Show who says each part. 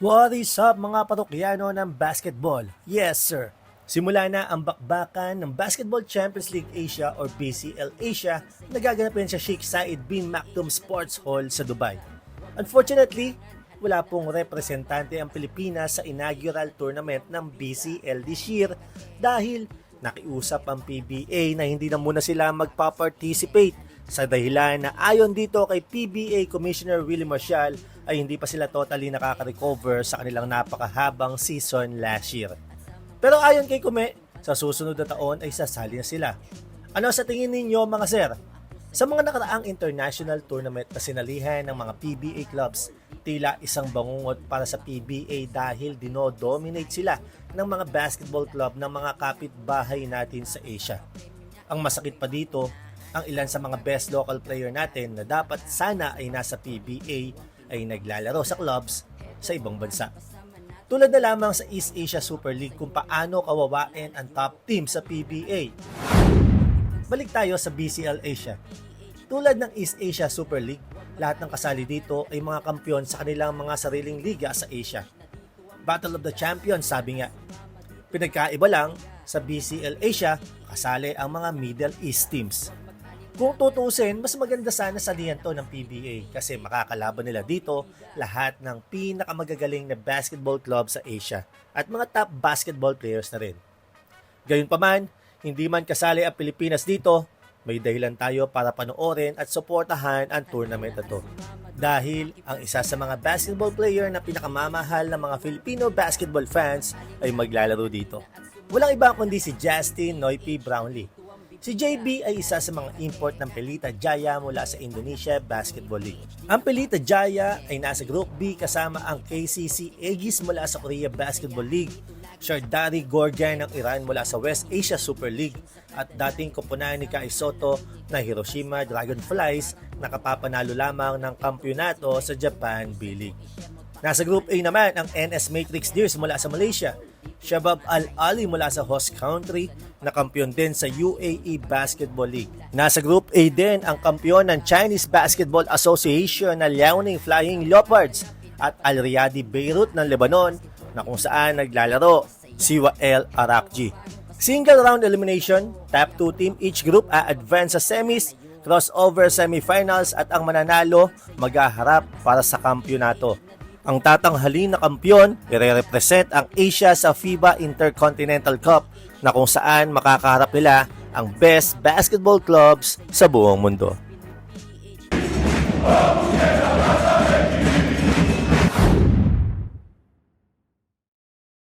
Speaker 1: What is up mga parokyano ng basketball? Yes sir! Simula na ang bakbakan ng Basketball Champions League Asia or BCL Asia na gaganapin sa Sheikh Said bin Maktoum Sports Hall sa Dubai. Unfortunately, wala pong representante ang Pilipinas sa inaugural tournament ng BCL this year dahil nakiusap ang PBA na hindi na muna sila magpa-participate sa dahilan na ayon dito kay PBA Commissioner Willie Marshall ay hindi pa sila totally nakaka-recover sa kanilang napakahabang season last year. Pero ayon kay Kume, sa susunod na taon ay sasali na sila. Ano sa tingin ninyo mga sir? Sa mga nakaraang international tournament na sinalihan ng mga PBA clubs, tila isang bangungot para sa PBA dahil dinodominate sila ng mga basketball club ng mga kapitbahay natin sa Asia. Ang masakit pa dito, ang ilan sa mga best local player natin na dapat sana ay nasa PBA ay naglalaro sa clubs sa ibang bansa. Tulad na lamang sa East Asia Super League kung paano kawawain ang top team sa PBA. Balik tayo sa BCL Asia. Tulad ng East Asia Super League, lahat ng kasali dito ay mga kampyon sa kanilang mga sariling liga sa Asia. Battle of the Champions sabi nga. Pinagkaiba lang, sa BCL Asia, kasali ang mga Middle East teams. Kung tutusin, mas maganda sana salihan to ng PBA kasi makakalaban nila dito lahat ng pinakamagagaling na basketball club sa Asia at mga top basketball players na rin. Gayunpaman, hindi man kasali ang Pilipinas dito, may dahilan tayo para panoorin at suportahan ang tournament na to. Dahil ang isa sa mga basketball player na pinakamamahal ng mga Filipino basketball fans ay maglalaro dito. Walang iba kundi si Justin Noypi Brownlee. Si JB ay isa sa mga import ng Pelita Jaya mula sa Indonesia Basketball League. Ang Pelita Jaya ay nasa Group B kasama ang KCC Aegis mula sa Korea Basketball League, Shardari Gorgan ng Iran mula sa West Asia Super League at dating kupunan ni Kai Soto na Hiroshima Dragonflies na kapapanalo lamang ng kampyonato sa Japan B-League. Nasa Group A naman ang NS Matrix Deers mula sa Malaysia, Shabab Al-Ali mula sa host country na kampiyon din sa UAE Basketball League. Nasa Group A din ang kampiyon ng Chinese Basketball Association na Liaoning Flying Leopards at Al Riyadi Beirut ng Lebanon na kung saan naglalaro si Wael Arakji. Single round elimination, top 2 team each group a-advance sa semis, crossover semifinals at ang mananalo maghaharap para sa kampyonato. Ang tatanghalin na kampyon, ire-represent ang Asia sa FIBA Intercontinental Cup na kung saan makakaharap nila ang best basketball clubs sa buong mundo.